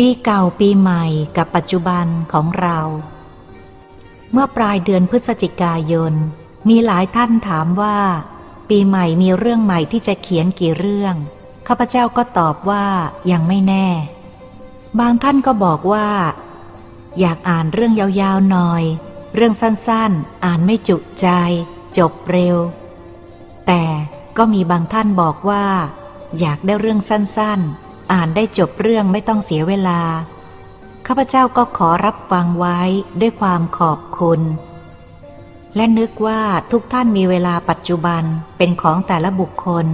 ปีเก่าปีใหม่กับปัจจุบันของเรา เมื่อปลายเดือนพฤศจิกายน มีหลายท่านถามว่า ปีใหม่มีเรื่องใหม่ที่จะเขียนกี่เรื่องข้าพเจ้าก็ตอบว่ายังไม่แน่ บางท่านก็บอกว่า อยากอ่านเรื่องยาวๆหน่อย เรื่องสั้นๆ อ่านไม่จุใจ จบเร็ว แต่ก็มีบางท่านบอกว่า อยากได้เรื่องสั้นๆ อ่านได้จบเรื่องไม่ต้องเสียเวลา ข้าพเจ้าก็ขอรับฟังไว้ด้วยความขอบคุณ และนึกว่าทุกท่านมีเวลาปัจจุบันเป็นของแต่ละบุคคล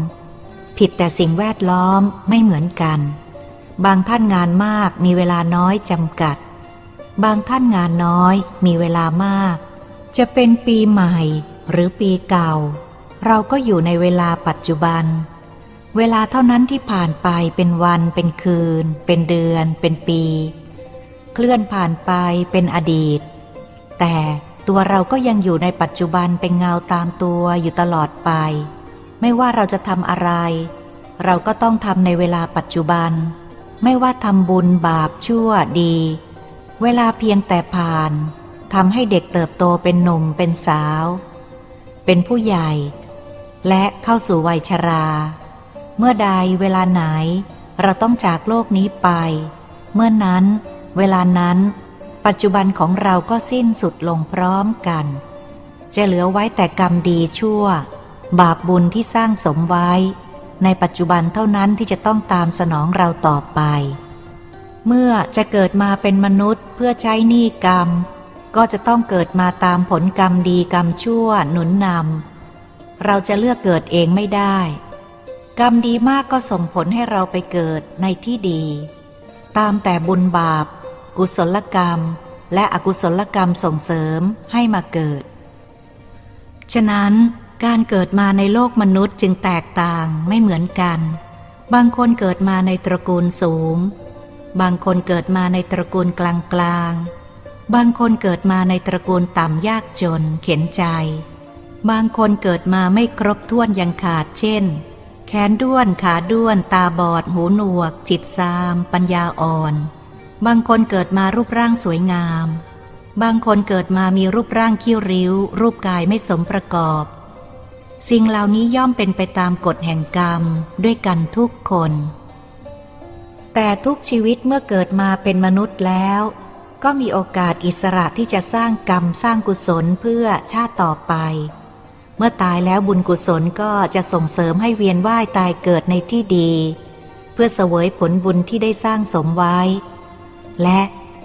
ผิดแต่สิ่งแวดล้อมไม่เหมือนกัน บางท่านงานมากมีเวลาน้อยจำกัด บางท่านงานน้อยมีเวลามาก จะเป็นปีใหม่หรือปีเก่า เราก็อยู่ในเวลาปัจจุบัน เวลาเท่านั้นที่ผ่านไปเป็นวันเป็นคืน เป็นเดือน เป็นปี เคลื่อนผ่านไปเป็นอดีต แต่ตัวเราก็ยังอยู่ในปัจจุบันเป็นเงาตามตัวอยู่ตลอดไป ไม่ว่าเราจะทำอะไร เราก็ต้องทำในเวลาปัจจุบัน ไม่ว่าทำบุญบาปชั่วดี เวลาเพียงแต่ผ่านทำให้เด็กเติบโตเป็นหนุ่มเป็นสาว เป็นผู้ใหญ่ และเข้าสู่วัยชรา เมื่อใดเวลาไหน เราต้องจากโลกนี้ไป เมื่อนั้น เวลานั้น ปัจจุบันของเราก็สิ้นสุดลงพร้อมกัน จะเหลือไว้แต่กรรมดีชั่ว บาปบุญที่สร้างสมไว้ ในปัจจุบันเท่านั้นที่จะต้องตามสนองเราต่อไป เมื่อจะเกิดมาเป็นมนุษย์เพื่อใช้หนี้กรรม ก็จะต้องเกิดมาตามผลกรรมดีกรรมชั่วหนุนนำเราจะเลือกเกิดเองไม่ได้ กรรมดีมากก็ส่งผลให้เราไปเกิดในที่ดี ตามแต่บุญบาป กุศลกรรม และอกุศลกรรมส่งเสริมให้มาเกิด ฉะนั้นการเกิดมาในโลกมนุษย์จึงแตกต่างไม่เหมือนกัน บางคนเกิดมาในตระกูลสูง บางคนเกิดมาในตระกูลกลางกลางๆบางคนเกิดมาในตระกูลต่ำยากจนเข็นใจ บางคนเกิดมาไม่ครบถ้วนยังขาดเช่น แขนด้วนขาด้วน ตาบอด หูหนวก จิตซาม ปัญญาอ่อน บางคนเกิดมารูปร่างสวยงาม บางคนเกิดมามีรูปร่างคิ้ริ้ว รูปกายไม่สมประกอบ สิ่งเหล่านี้ย่อมเป็นไปตามกฎแห่งกรรมด้วยกันทุกคน แต่ทุกชีวิตเมื่อเกิดมาเป็นมนุษย์แล้ว ก็มีโอกาสอิสระที่จะสร้างกรรมสร้างกุศลเพื่อชาติต่อไป มื่อตายแล้วบุญกุศลก็จะส่งเสริมให้เวียนว่ายตายเกิดในที่ดี เพื่อเสวยผลบุญที่ได้สร้างสมไว้ และ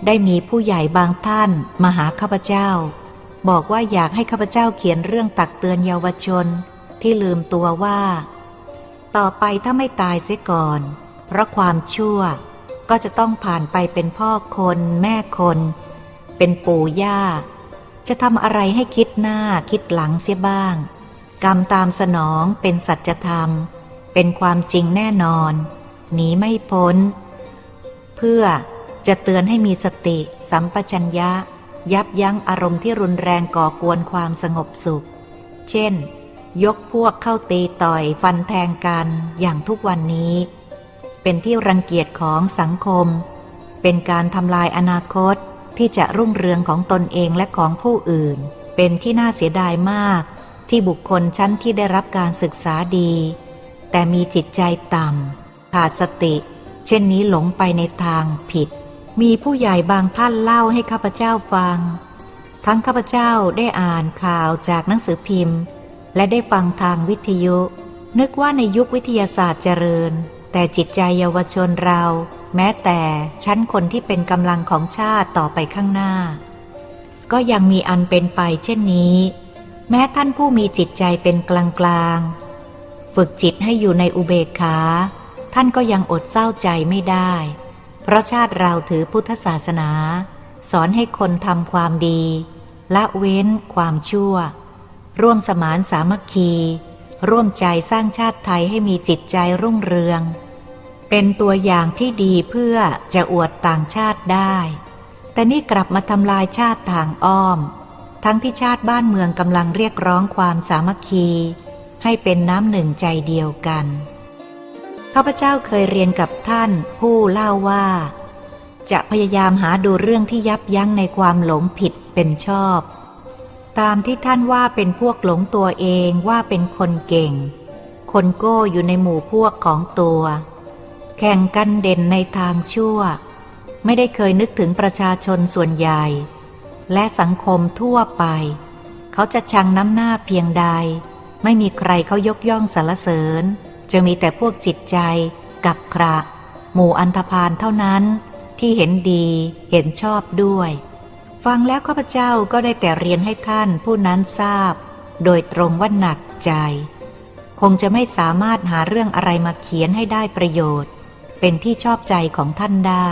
ได้มีผู้ใหญ่บางท่านมาหาข้าพเจ้า บอกว่าอยากให้ข้าพเจ้าเขียนเรื่องตักเตือนเยาวชนที่ลืมตัวว่า ต่อไปถ้าไม่ตายเสียก่อน เพราะความชั่วก็จะต้องผ่านไปเป็นพ่อคน แม่คน เป็นปู่ย่า จะทำอะไรให้คิดหน้าคิดหลังเสียบ้าง กรรมตามสนองเป็นสัจธรรม เป็นความจริงแน่นอน หนีไม่พ้น เพื่อจะเตือนให้มีสติ สัมปชัญญะ ยับยั้งอารมณ์ที่รุนแรงก่อกวนความสงบสุข เช่น ยกพวกเข้าตีต่อยฟันแทงกันอย่างทุกวันนี้ เป็นที่รังเกียจของสังคม เป็นการทำลายอนาคต ที่จะรุ่งเรืองของตนเองและของผู้อื่น เป็นที่น่าเสียดายมาก ที่บุคคลชั้นที่ได้รับการศึกษาดี แต่มีจิตใจต่ำขาดสติ เช่นนี้หลงไปในทางผิด มีผู้ใหญ่บางท่านเล่าให้ข้าพเจ้าฟัง ทั้งข้าพเจ้าได้อ่านข่าวจากหนังสือพิมพ์ และได้ฟังทางวิทยุ นึกว่าในยุควิทยาศาสตร์เจริญ แต่จิตใจเยาวชนเรา แม้แต่ชั้นคนที่เป็นกำลังของชาติต่อไปข้างหน้า ก็ยังมีอันเป็นไปเช่นนี้ แม้ท่านผู้มีจิตใจเป็นกลางกลางฝึกจิตให้อยู่ในอุเบกขา ท่านก็ยังอดเศร้าใจไม่ได้ เพราะชาติเราถือพุทธศาสนา สอนให้คนทำความดี ละเว้นความชั่ว ร่วมสมานสามัคคี ร่วมใจสร้างชาติไทยให้มีจิตใจรุ่งเรือง เป็นตัวอย่างที่ดีเพื่อจะอวดต่างชาติได้ แต่นี่กลับมาทำลายชาติทางอ้อม ทั้งที่ชาติบ้านเมืองกำลังเรียกร้องความสามัคคี ให้เป็นน้ำหนึ่งใจเดียวกันข้าพเจ้าเคยเรียนกับท่านผู้เล่าว่า จะพยายามหาดูเรื่องที่ยับยั้งในความหลงผิดเป็นชอบ ตามที่ท่านว่าเป็นพวกหลงตัวเองว่าเป็นคนเก่ง คนโก้อยู่ในหมู่พวกของตัว แข่งกันเด่นในทางชั่ว ไม่ได้เคยนึกถึงประชาชนส่วนใหญ่ และสังคมทั่วไป เขาจะชังน้ำหน้าเพียงใด ไม่มีใครเขายกย่องสรรเสริญ จะมีแต่พวกจิตใจ กักกระ หมู่อันธพาลเท่านั้นที่เห็นดีเห็นชอบด้วย ฟังแล้วข้าพเจ้าก็ได้แต่เรียนให้ท่านผู้นั้นทราบ โดยตรงว่าหนักใจ คงจะไม่สามารถหาเรื่องอะไรมาเขียนให้ได้ประโยชน์ เป็นที่ชอบใจของท่านได้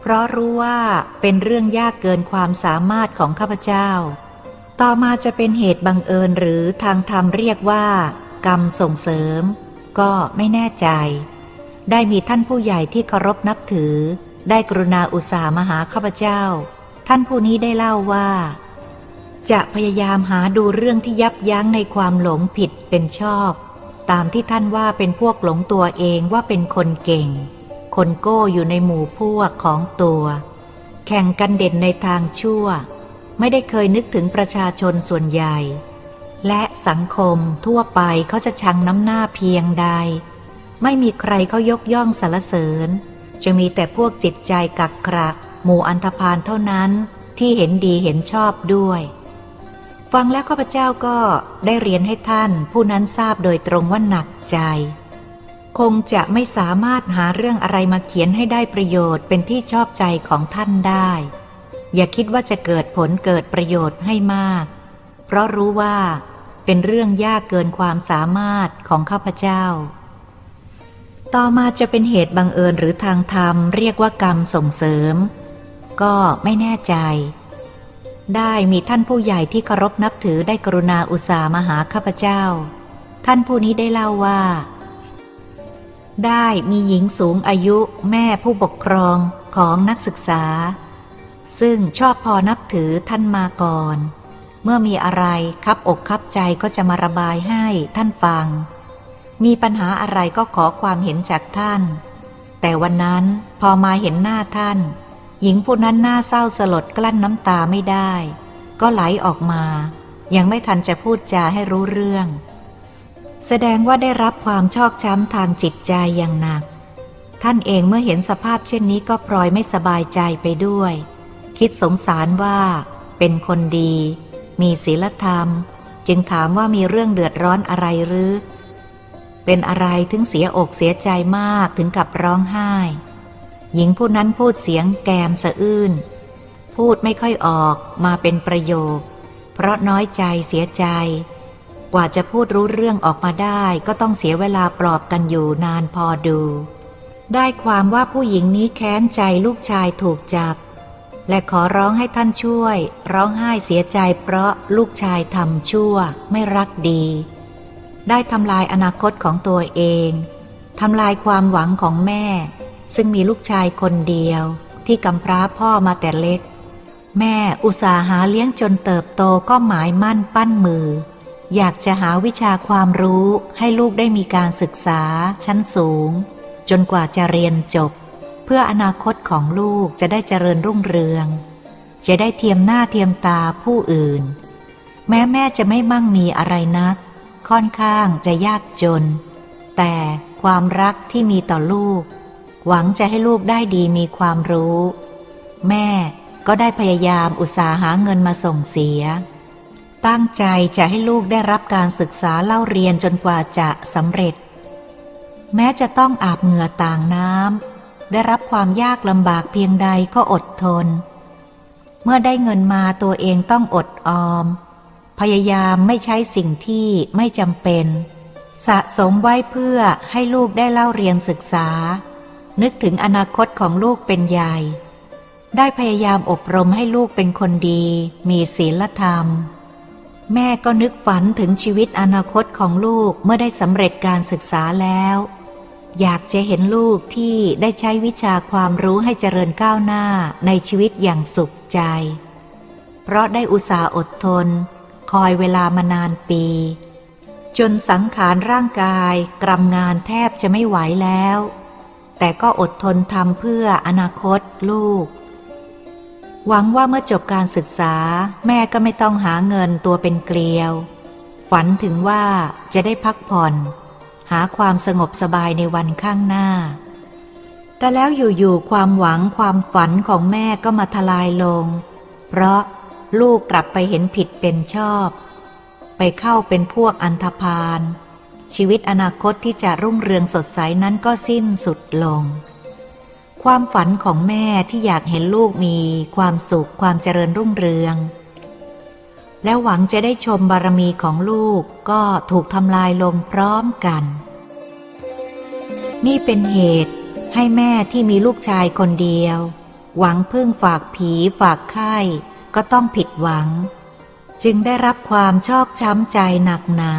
เพราะรู้ว่าเป็นเรื่องยากเกินความสามารถของข้าพเจ้า ต่อมาจะเป็นเหตุบังเอิญหรือทางธรรมเรียกว่า กรรมส่งเสริม ก็ไม่แน่ใจ ได้มีท่านผู้ใหญ่ที่เคารพนับถือ ได้กรุณาอุตส่าห์มาหาข้าพเจ้า ท่านผู้นี้ได้เล่าว่า จะพยายามหาดูเรื่องที่ยับยั้งในความหลงผิดเป็นชอบ ตามที่ท่านว่าเป็นพวกหลงตัวเองว่าเป็นคนเก่ง คนโก้อยู่ในหมู่พวกของตัว แข่งกันเด่นในทางชั่ว ไม่ได้เคยนึกถึงประชาชนส่วนใหญ่ และสังคมทั่วไปเขาจะชังน้ำหน้าเพียงใด ไม่มีใครเขายกย่องสรรเสริญ จะมีแต่พวกจิตใจกักกระ หมู่อันธพาลเท่านั้นที่เห็นดีเห็นชอบด้วย ฟังแล้วข้าพเจ้าก็ได้เรียนให้ท่านผู้นั้นทราบโดยตรงว่าหนักใจ คงจะไม่สามารถหาเรื่องอะไรมาเขียนให้ได้ประโยชน์เป็นที่ชอบใจของท่านได้ อย่าคิดว่าจะเกิดผลเกิดประโยชน์ให้มาก เพราะรู้ว่าเป็นเรื่องยากเกินความสามารถของข้าพเจ้า ต่อมาจะเป็นเหตุบังเอิญหรือทางธรรมเรียกว่ากรรมส่งเสริม ก็ไม่แน่ใจ ได้มีท่านผู้ใหญ่ที่เคารพนับถือได้กรุณาอุตส่าห์มาหาข้าพเจ้า ท่านผู้นี้ได้เล่าว่า ได้มีหญิงสูงอายุแม่ผู้ปกครองของนักศึกษา ซึ่งชอบพอนับถือท่านมาก่อน เมื่อมีอะไรคับอกคับใจก็จะมาระบายให้ท่านฟัง มีปัญหาอะไรก็ขอความเห็นจากท่าน แต่วันนั้นพอมาเห็นหน้าท่าน หญิงผู้นั้นหน้าเศร้าสลดกลั้นน้ำตาไม่ได้ ก็ไหลออกมา ยังไม่ทันจะพูดจาให้รู้เรื่อง แสดงว่าได้รับความชอกช้ำทางจิตใจอย่างหนัก ท่านเองเมื่อเห็นสภาพเช่นนี้ก็พลอยไม่สบายใจไปด้วย คิดสงสารว่า เป็นคนดี มีศีลธรรม จึงถามว่ามีเรื่องเดือดร้อนอะไรหรือ เป็นอะไรถึงเสียอกเสียใจมากถึงกับร้องไห้ หญิงผู้นั้นพูดเสียงแกมสะอื้น พูดไม่ค่อยออกมาเป็นประโยค เพราะน้อยใจเสียใจ กว่าจะพูดรู้เรื่องออกมาได้ก็ต้องเสียเวลาปลอบกันอยู่นานพอดู ได้ความว่าผู้หญิงนี้แค้นใจลูกชายถูกจับ และขอร้องให้ท่านช่วย ร้องไห้เสียใจเพราะลูกชายทำชั่วไม่รักดี ได้ทำลายอนาคตของตัวเองทำลายความหวังของแม่ ซึ่งมีลูกชายคนเดียวที่กำพร้าพ่อมาแต่เล็ก แม่อุตสาหาเลี้ยงจนเติบโตก็หมายมั่นปั้นมือ อยากจะหาวิชาความรู้ให้ลูกได้มีการศึกษาชั้นสูง จนกว่าจะเรียนจบ เพื่ออนาคตของลูกจะได้เจริญรุ่งเรือง จะได้เทียมหน้าเทียมตาผู้อื่น แม้แม่จะไม่มั่งมีอะไรนัก ค่อนข้างจะยากจน แต่ความรักที่มีต่อลูก หวังจะให้ลูกได้ดีมีความรู้ แม่ก็ได้พยายามอุตสาหาเงินมาส่งเสีย ตั้งใจจะให้ลูกได้รับการศึกษาเล่าเรียนจนกว่าจะสำเร็จ แม้จะต้องอาบเหงื่อต่างน้ำได้รับความยากลำบากเพียงใดก็อดทน เมื่อได้เงินมาตัวเองต้องอดออม พยายามไม่ใช้สิ่งที่ไม่จำเป็น สะสมไว้เพื่อให้ลูกได้เล่าเรียนศึกษา นึกถึงอนาคตของลูกเป็นใหญ่ ได้พยายามอบรมให้ลูกเป็นคนดี มีศีลธรรม แม่ก็นึกฝันถึงชีวิตอนาคตของลูกเมื่อได้สำเร็จการศึกษาแล้ว อยากจะเห็นลูกที่ได้ใช้วิชาความรู้ให้เจริญก้าวหน้าในชีวิตอย่างสุขใจ เพราะได้อุตสาห์อดทน คอยเวลามานานปี จนสังขารร่างกายกรำงานแทบจะไม่ไหวแล้ว แต่ก็อดทนทำเพื่ออนาคตลูก หวังว่าเมื่อจบการศึกษา แม่ก็ไม่ต้องหาเงินตัวเป็นเกลียว ฝันถึงว่าจะได้พักผ่อน หาความสงบสบายในวันข้างหน้า แต่แล้วอยู่ๆความหวังความฝันของแม่ก็มาทลายลง เพราะลูกกลับไปเห็นผิดเป็นชอบ ไปเข้าเป็นพวกอันธพาล ชีวิตอนาคตที่จะรุ่งเรืองสดใสนั้นก็สิ้นสุดลง ความฝันของแม่ที่อยากเห็นลูกมีความสุขความเจริญรุ่งเรือง และหวังจะได้ชมบารมีของลูกก็ถูกทำลายลงพร้อมกัน นี่เป็นเหตุให้แม่ที่มีลูกชายคนเดียว หวังพึ่งฝากผีฝากไข้ก็ต้องผิดหวัง จึงได้รับความชอกช้ำใจหนักหนา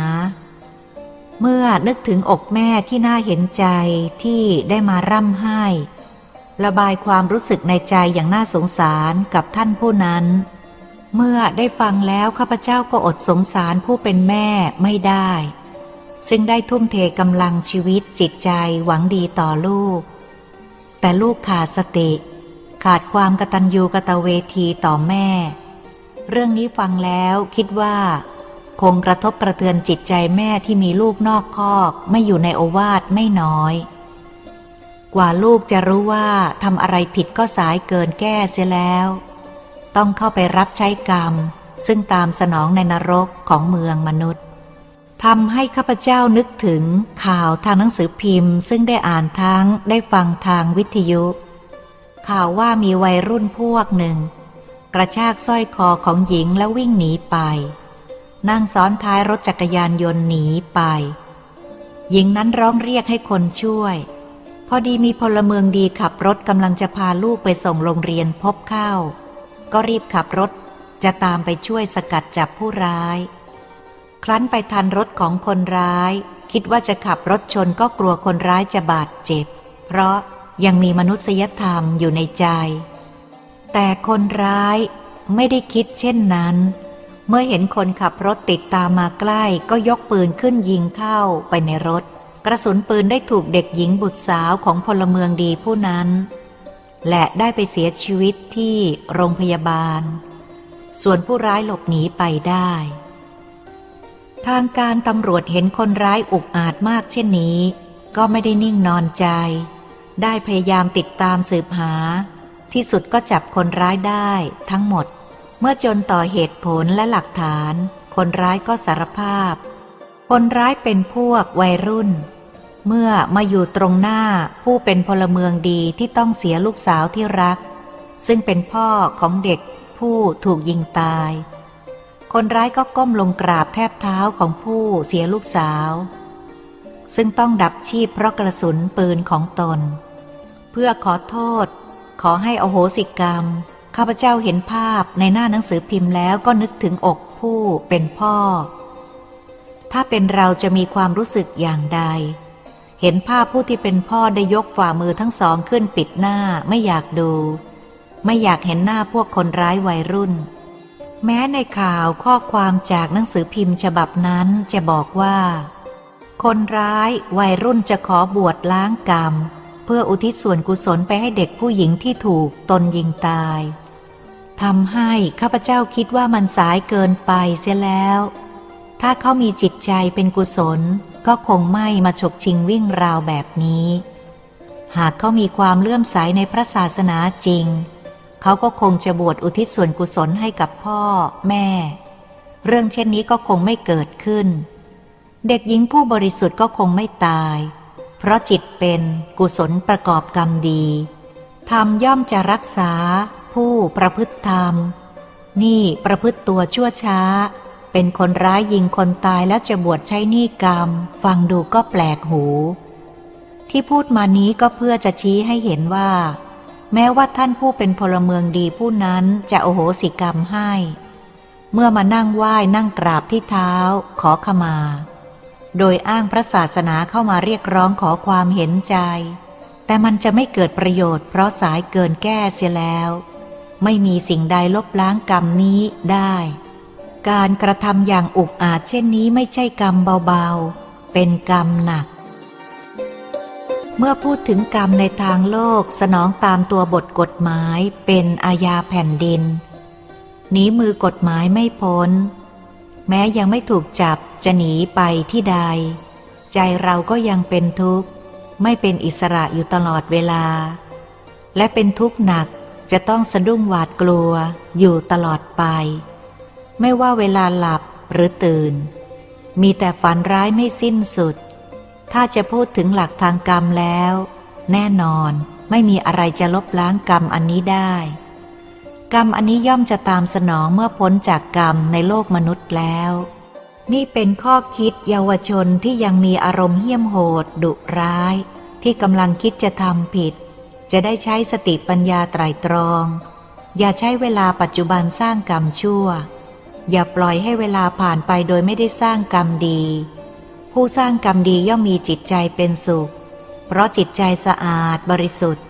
เมื่อนึกถึงอกแม่ที่น่าเห็นใจที่ได้มาร่ำไห้ ระบายความรู้สึกในใจอย่างน่าสงสารกับท่านผู้นั้น เมื่อได้ฟังแล้วข้าพเจ้าก็อดสงสารผู้เป็นแม่ไม่ได้ ซึ่งได้ทุ่มเทกำลังชีวิตจิตใจหวังดีต่อลูก แต่ลูกขาดสติ ขาดความกตัญญูกตเวทีต่อแม่ เรื่องนี้ฟังแล้วคิดว่า คงกระทบกระเทือนจิตใจแม่ที่มีลูกนอกคอกไม่อยู่ในโอวาทไม่น้อย กว่าลูกจะรู้ว่าทำอะไรผิดก็สายเกินแก้เสียแล้ว ต้องเข้าไปรับใช้กรรม ซึ่งตามสนองในนรกของเมืองมนุษย์ทำให้ข้าพเจ้านึกถึงข่าวทางหนังสือพิมพ์ ซึ่งได้อ่านทั้งได้ฟังทางวิทยุ ข่าวว่ามีวัยรุ่นพวกหนึ่ง กระชากสร้อยคอของหญิงแล้ววิ่งหนีไป นั่งซ้อนท้ายรถจักรยานยนต์หนีไป หญิงนั้นร้องเรียกให้คนช่วย พอดีมีพลเมืองดีขับรถกำลังจะพาลูกไปส่งโรงเรียนพบเข้า ก็รีบขับรถจะตามไปช่วยสกัดจับผู้ร้าย ครั้นไปทันรถของคนร้าย คิดว่าจะขับรถชนก็กลัวคนร้ายจะบาดเจ็บ เพราะยังมีมนุษยธรรมอยู่ในใจ แต่คนร้ายไม่ได้คิดเช่นนั้น เมื่อเห็นคนขับรถติดตามมาใกล้ก็ยกปืนขึ้นยิงเข้าไปในรถ กระสุนปืนได้ถูกเด็กหญิงบุตรสาวของพลเมืองดีผู้นั้น และได้ไปเสียชีวิตที่โรงพยาบาล ส่วนผู้ร้ายหลบหนีไปได้ ทางการตำรวจเห็นคนร้ายอุกอาจมากเช่นนี้ ก็ไม่ได้นิ่งนอนใจ ได้พยายามติดตามสืบหา ที่สุดก็จับคนร้ายได้ทั้งหมด เมื่อจนต่อเหตุผลและหลักฐาน คนร้ายก็สารภาพ คนร้ายเป็นพวกวัยรุ่น เมื่อมาอยู่ตรงหน้าผู้เป็นพลเมืองดีที่ต้องเสียลูกสาวที่รัก ซึ่งเป็นพ่อของเด็กผู้ถูกยิงตาย คนร้ายก็ก้มลงกราบแทบเท้าของผู้เสียลูกสาว ซึ่งต้องดับชีพเพราะกระสุนปืนของตน เพื่อขอโทษ ขอให้อโหสิกรรม ข้าพเจ้าเห็นภาพในหน้าหนังสือพิมพ์แล้วก็นึกถึงอกผู้เป็นพ่อ ถ้าเป็นเราจะมีความรู้สึกอย่างใด เห็นภาพผู้ที่เป็นพ่อได้ยกฝ่ามือทั้งสองขึ้นปิดหน้าไม่อยากดู ไม่อยากเห็นหน้าพวกคนร้ายวัยรุ่น แม้ในข่าวข้อความจากหนังสือพิมพ์ฉบับนั้นจะบอกว่า คนร้ายวัยรุ่นจะขอบวชล้างกรรมเพื่ออุทิศส่วนกุศลไปให้เด็กผู้หญิงที่ถูกตนยิงตาย ทำให้ข้าพเจ้าคิดว่ามันสายเกินไปเสียแล้ว ถ้าเขามีจิตใจเป็นกุศล ก็คงไม่มาฉกชิงวิ่งราวแบบนี้ หากเขามีความเลื่อมใสในพระศาสนาจริง เขาก็คงจะบวชอุทิศส่วนกุศลให้กับพ่อ แม่ เรื่องเช่นนี้ก็คงไม่เกิดขึ้น เด็กหญิงผู้บริสุทธิ์ก็คงไม่ตาย เพราะจิตเป็นกุศลประกอบกรรมดีธรรมย่อมจะรักษา ผู้ประพฤติธรรม นี่ประพฤติตัวชั่วช้า เป็นคนร้ายยิงคนตายแล้วจะบวชใช้หนี้กรรม ฟังดูก็แปลกหู ที่พูดมานี้ก็เพื่อจะชี้ให้เห็นว่า แม้ว่าท่านผู้เป็นพลเมืองดีผู้นั้นจะโอโหสิกรรมให้ เมื่อมานั่งไหว้นั่งกราบที่เท้า ขอขมา โดยอ้างพระศาสนาเข้ามาเรียกร้องขอความเห็นใจแต่มันจะไม่เกิดประโยชน์เพราะสายเกินแก้เสียแล้ว ไม่มีสิ่งใดลบล้างกรรมนี้ได้ การกระทำอย่างอุกอาจเช่นนี้ไม่ใช่กรรมเบาๆ เป็นกรรมหนัก เมื่อพูดถึงกรรมในทางโลกสนองตามตัวบทกฎหมายเป็นอาญาแผ่นดิน หนีมือกฎหมายไม่พ้น แม้ยังไม่ถูกจับจะหนีไปที่ใด ใจเราก็ยังเป็นทุกข์ ไม่เป็นอิสระอยู่ตลอดเวลา และเป็นทุกข์หนัก จะต้องสะดุ้งหวาดกลัวอยู่ตลอดไป ไม่ว่าเวลาหลับหรือตื่น มีแต่ฝันร้ายไม่สิ้นสุด ถ้าจะพูดถึงหลักทางกรรมแล้ว แน่นอนไม่มีอะไรจะลบล้างกรรมอันนี้ได้ กรรมอันนี้ย่อมจะตามสนองเมื่อพ้นจากกรรมในโลกมนุษย์แล้ว นี่เป็นข้อคิดเยาวชนที่ยังมีอารมณ์เหี้ยมโหด ดุร้าย ที่กำลังคิดจะทำผิด จะได้ใช้สติปัญญาไตรตรอง อย่าใช้เวลาปัจจุบันสร้างกรรมชั่ว อย่าปล่อยให้เวลาผ่านไปโดยไม่ได้สร้างกรรมดี ผู้สร้างกรรมดีย่อมมีจิตใจเป็นสุข เพราะจิตใจสะอาดบริสุทธิ์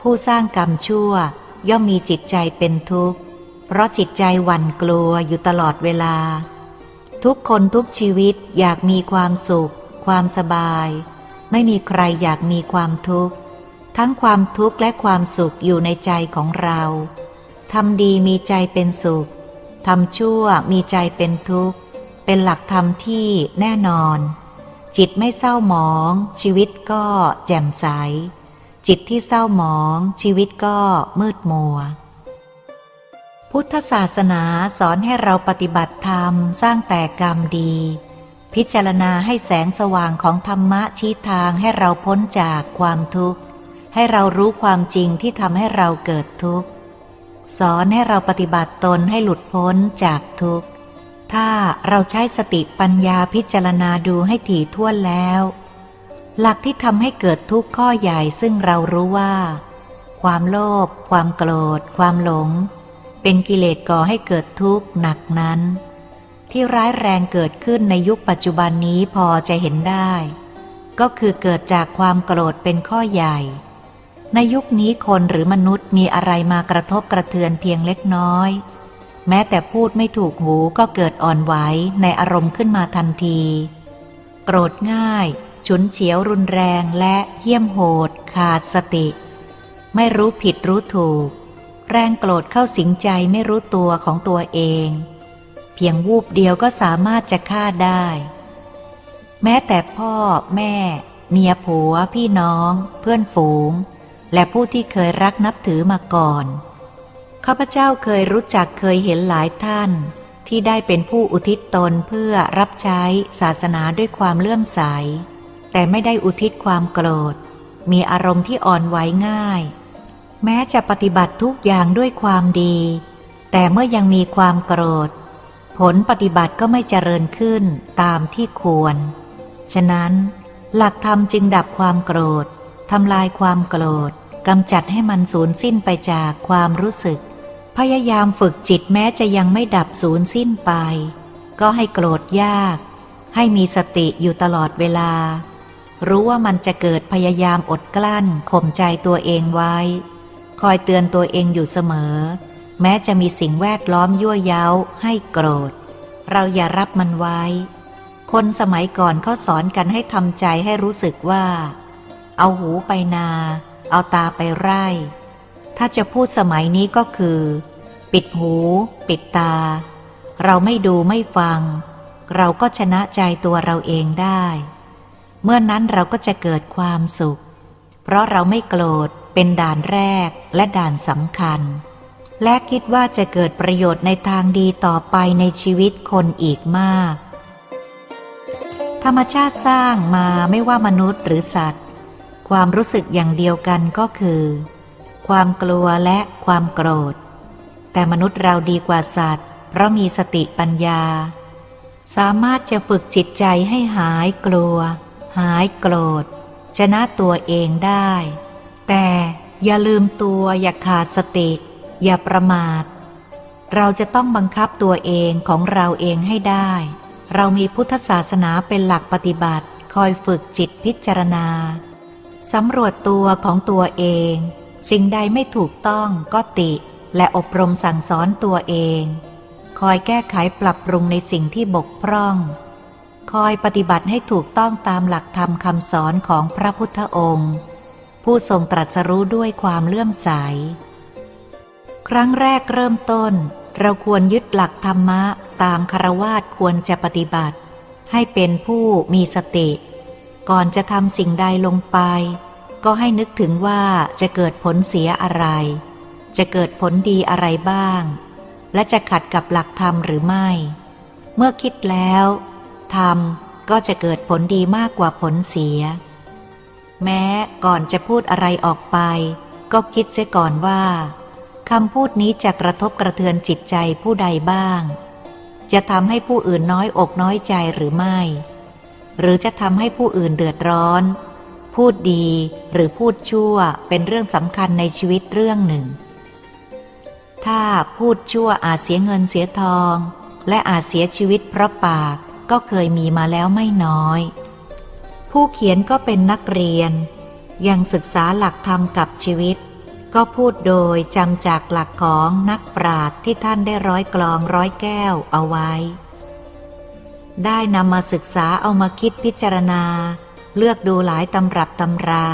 ผู้สร้างกรรมชั่วย่อมมีจิตใจเป็นทุกข์ เพราะจิตใจหวั่นกลัวอยู่ตลอดเวลา ทุกคนทุกชีวิตอยากมีความสุข ความสบาย ไม่มีใครอยากมีความทุกข์ ทั้งความทุกข์และความสุขอยู่ในใจของเราทำดีมีใจเป็นสุขทำชั่วมีใจเป็นทุกข์ เป็นหลักธรรมที่แน่นอน จิตไม่เศร้าหมอง ชีวิตก็แจ่มใส จิตที่เศร้าหมอง ชีวิตก็มืดมัว พุทธศาสนาสอนให้เราปฏิบัติธรรมสร้างแต่กรรมดี พิจารณาให้แสงสว่างของธรรมะชี้ทางให้เราพ้นจากความทุกข์ ให้เรารู้ความจริงที่ทำให้เราเกิดทุกข์ สอนให้เราปฏิบัติตนให้หลุดพ้นจากทุกข์ ถ้าเราใช้สติปัญญาพิจารณาดูให้ถี่ถ้วนแล้ว หลักที่ทำให้เกิดทุกข์ข้อใหญ่ซึ่งเรารู้ว่า ความโลภความโกรธ ความหลง เป็นกิเลสก่อให้เกิดทุกข์หนักนั้น ที่ร้ายแรงเกิดขึ้นในยุคปัจจุบันนี้พอจะเห็นได้ ก็คือเกิดจากความโกรธเป็นข้อใหญ่ ในยุคนี้คนหรือมนุษย์มีอะไรมากระทบกระเทือนเพียงเล็กน้อย แม้แต่พูดไม่ถูกหูก็เกิดอ่อนไหวในอารมณ์ขึ้นมาทันที โกรธง่าย ฉุนเฉียวรุนแรงและเหี้ยมโหด ขาดสติ ไม่รู้ผิดรู้ถูก แรงโกรธเข้าสิงใจไม่รู้ตัวของตัวเอง เพียงวูบเดียวก็สามารถจะฆ่าได้ แม้แต่พ่อ แม่ เมียผัว พี่น้อง เพื่อนฝูง และผู้ที่เคยรักนับถือมาก่อน ข้าพเจ้าเคยรู้จักเคยเห็นหลายท่าน ที่ได้เป็นผู้อุทิศตนเพื่อรับใช้ศาสนาด้วยความเลื่อมใส แต่ไม่ได้อุทิศความโกรธ มีอารมณ์ที่อ่อนไหวง่าย แม้จะปฏิบัติทุกอย่างด้วยความดี แต่เมื่อยังมีความโกรธ ผลปฏิบัติก็ไม่เจริญขึ้นตามที่ควร ฉะนั้น หลักธรรมจึงดับความโกรธทำลายความโกรธ กำจัดให้มันสูญสิ้นไปจากความรู้สึก พยายามฝึกจิตแม้จะยังไม่ดับสูญสิ้นไป ก็ให้โกรธยาก ให้มีสติอยู่ตลอดเวลา รู้ว่ามันจะเกิดพยายามอดกลั้นข่มใจตัวเองไว้ คอยเตือนตัวเองอยู่เสมอ แม้จะมีสิ่งแวดล้อมยั่วเย้าให้โกรธ เราอย่ารับมันไว้ คนสมัยก่อนเขาสอนกันให้ทำใจให้รู้สึกว่า เอาหูไปนา เอาตาไปไร่ ถ้าจะพูดสมัยนี้ก็คือ ปิดหู ปิดตา เราไม่ดูไม่ฟัง เราก็ชนะใจตัวเราเองได้ เมื่อนั้นเราก็จะเกิดความสุข เพราะเราไม่โกรธเป็นด่านแรกและด่านสำคัญ และคิดว่าจะเกิดประโยชน์ในทางดีต่อไปในชีวิตคนอีกมาก ธรรมชาติสร้างมาไม่ว่ามนุษย์หรือสัตว์ ความรู้สึกอย่างเดียวกันก็คือ ความกลัวและความโกรธ แต่มนุษย์เราดีกว่าสัตว์ เพราะมีสติปัญญา สามารถจะฝึกจิตใจให้หายกลัว หายโกรธ ชนะตัวเองได้ แต่อย่าลืมตัวอย่าขาดสติ อย่าประมาท เราจะต้องบังคับตัวเองของเราเองให้ได้ เรามีพุทธศาสนาเป็นหลักปฏิบัติ คอยฝึกจิตพิจารณา สำรวจตัวของตัวเอง สิ่งใดไม่ถูกต้องก็ติและอบรมสั่งสอนตัวเอง คอยแก้ไขปรับปรุงในสิ่งที่บกพร่อง คอยปฏิบัติให้ถูกต้องตามหลักธรรมคำสอนของพระพุทธองค์ ผู้ทรงตรัสรู้ด้วยความเลื่อมใส ครั้งแรกเริ่มต้น เราควรยึดหลักธรรมะตามคารวาสควรจะปฏิบัติ ให้เป็นผู้มีสติ ก่อนจะทำสิ่งใดลงไป ก็ให้นึกถึงว่าจะเกิดผลเสียอะไร จะเกิดผลดีอะไรบ้าง และจะขัดกับหลักธรรมหรือไม่ เมื่อคิดแล้วทำก็จะเกิดผลดีมากกว่าผลเสีย แม้ก่อนจะพูดอะไรออกไป ก็คิดเสียก่อนว่าคำพูดนี้จะกระทบกระเทือนจิตใจผู้ใดบ้าง จะทำให้ผู้อื่นน้อยอกน้อยใจหรือไม่ หรือจะทำให้ผู้อื่นเดือดร้อน พูดดีหรือพูดชั่วเป็นเรื่องสำคัญในชีวิตเรื่องหนึ่ง ถ้าพูดชั่วอาจเสียเงินเสียทอง และอาจเสียชีวิตเพราะปากก็เคยมีมาแล้วไม่น้อย ผู้เขียนก็เป็นนักเรียน ยังศึกษาหลักธรรมกับชีวิต ก็พูดโดยจำจากหลักของนักปราชญ์ที่ท่านได้ร้อยกลองร้อยแก้วเอาไว้ ได้นำมาศึกษาเอามาคิดพิจารณา เลือกดูหลายตำรับตำรา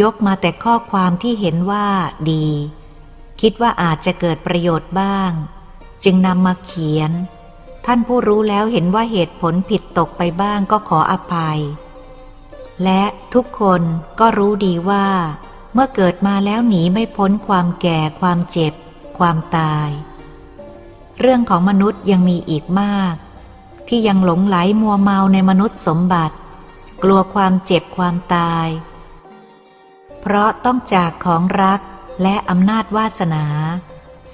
ยกมาแต่ข้อความที่เห็นว่าดี คิดว่าอาจจะเกิดประโยชน์บ้าง จึงนำมาเขียน ท่านผู้รู้แล้วเห็นว่าเหตุผลผิดตกไปบ้างก็ขออภัย และทุกคนก็รู้ดีว่า เมื่อเกิดมาแล้วหนีไม่พ้นความแก่ความเจ็บ ความตาย เรื่องของมนุษย์ยังมีอีกมาก ที่ยังหลงไหลมัวเมาในมนุษย์สมบัติ กลัวความเจ็บความตาย เพราะต้องจากของรักและอำนาจวาสนา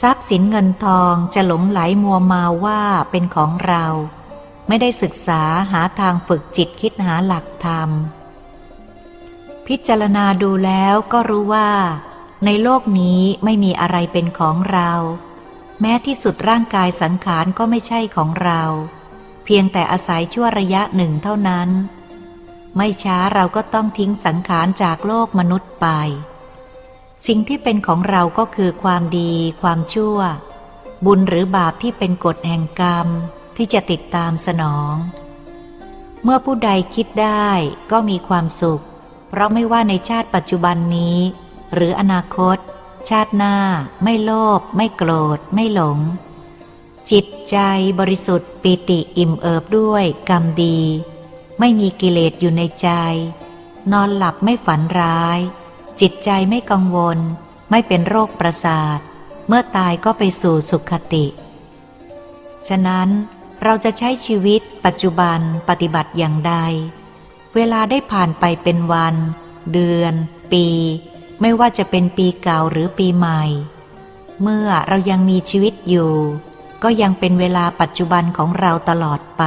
ทรัพย์สินเงินทองจะหลงไหลมัวเมาว่าเป็นของเรา ไม่ได้ศึกษาหาทางฝึกจิตคิดหาหลักธรรม พิจารณาดูแล้วก็รู้ว่า ในโลกนี้ไม่มีอะไรเป็นของเรา แม้ที่สุดร่างกายสังขารก็ไม่ใช่ของเรา เพียงแต่อาศัยชั่วระยะหนึ่งเท่านั้น ไม่ช้าเราก็ต้องทิ้งสังขารจากโลกมนุษย์ไป สิ่งที่เป็นของเราก็คือความดี ความชั่ว บุญหรือบาปที่เป็นกฎแห่งกรรมที่จะติดตามสนอง เมื่อผู้ใดคิดได้ก็มีความสุข เพราะไม่ว่าในชาติปัจจุบันนี้ หรืออนาคต ชาติหน้า ไม่โลภไม่โกรธ ไม่หลง จิตใจบริสุทธิ์ปิติอิ่มเอิบด้วยกรรมดี ไม่มีกิเลสอยู่ในใจ นอนหลับไม่ฝันร้าย จิตใจไม่กังวล ไม่เป็นโรคประสาท เมื่อตายก็ไปสู่สุขติ ฉะนั้นเราจะใช้ชีวิตปัจจุบันปฏิบัติอย่างใด เวลาได้ผ่านไปเป็นวัน เดือน ปี ไม่ว่าจะเป็นปีเก่าหรือปีใหม่ เมื่อเรายังมีชีวิตอยู่ ก็ยังเป็นเวลาปัจจุบันของเราตลอดไป